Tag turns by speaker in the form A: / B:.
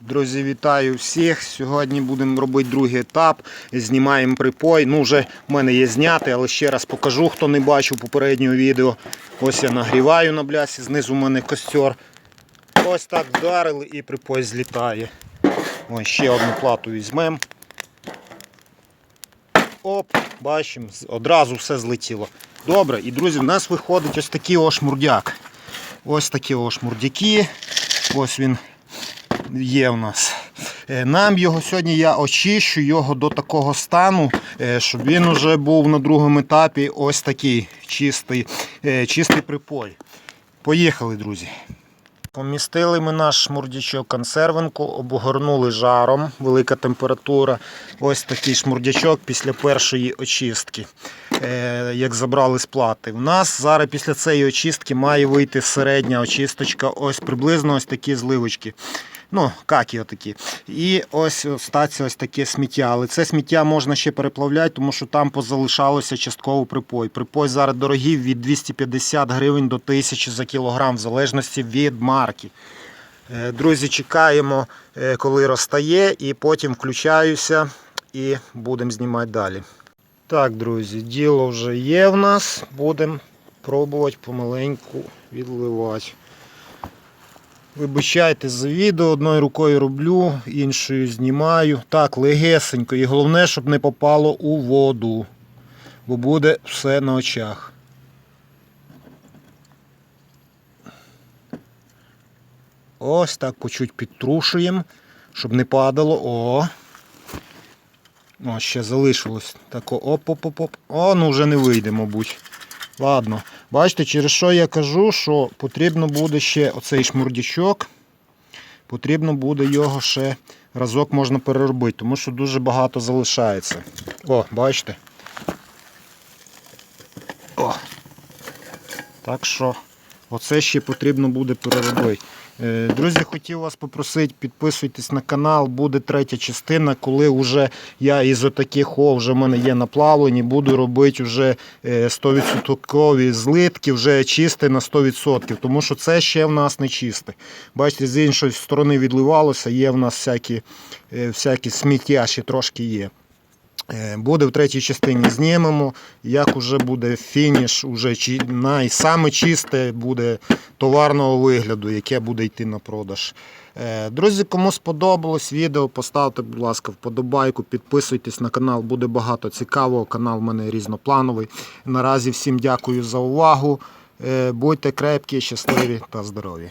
A: Друзі, вітаю всіх. Сьогодні будемо робити другий етап. Знімаємо припой. Ну, вже в мене є знятий, але ще раз покажу, хто не бачив попереднього відео. Ось я нагріваю на блясі, знизу в мене костер. Ось так вдарили і припой злітає. Ось ще одну плату візьмемо. Оп, бачимо, одразу все злетіло. Добре, і друзі, в нас виходить ось такий ошмурдяк. Ось такі ошмурдяки. Ось він є у нас. Е, Нам його сьогодні я очищу його до такого стану, е, щоб він вже був на другому етапі ось такий чистий, е, чистий припой. Поїхали, друзі. Помістили ми наш шмурдячок консервинку, обгорнули жаром, велика температура. Ось такий шмурдячок після першої очистки, як забрали з плати. У нас зараз після цієї очистки має вийти середня очисточка, ось приблизно ось такі зливочки. Ну, какі отакі. І ось статься ось таке сміття. Але це сміття можна ще переплавляти, тому що там позалишалося частково припой. Припой зараз дорогий від 250 гривень до 1000 за кілограм, в залежності від марки. Е, Друзі, чекаємо, е, коли розтає, і потім включаюся і будемо знімати далі. Так, друзі, діло вже є в нас. Будемо пробувати помаленьку відливати. Вибачайте за відео, одною рукою роблю, іншою знімаю. Так, легесенько. І головне, щоб не попало у воду, бо буде все на очах. Ось так по чуть підтрушуємо, щоб не падало. О. О, ще залишилось. Тако оп-оп-оп-оп. О, ну вже не вийде, мабуть. Ладно. Бачите, через що я кажу, що потрібно буде ще оцей шмурдячок. Потрібно буде його ще разок можна переробити, тому що дуже багато залишається. О, бачите? О. Так що оце ще потрібно буде переробити. Е, Друзі, хотів вас попросити, підписуйтесь на канал, буде третя частина, коли вже я із отаких о, вже в мене є наплавлені, буду робити вже е, 100% злитки, вже чисте на 100%, тому що це ще в нас не чисте. Бачите, з іншої сторони відливалося, є в нас всякі, е, всякі сміття ще трошки є. Е, Буде в третій частині знімемо, як уже буде фініш, уже чи- найсаме буде товарного вигляду, яке буде йти на продаж. Е, Друзі, кому сподобалось відео, поставте, будь ласка, вподобайку, підписуйтесь на канал, буде багато цікавого. Канал в мене різноплановий. Наразі всім дякую за увагу. Е, Будьте крепкі, щасливі та здорові.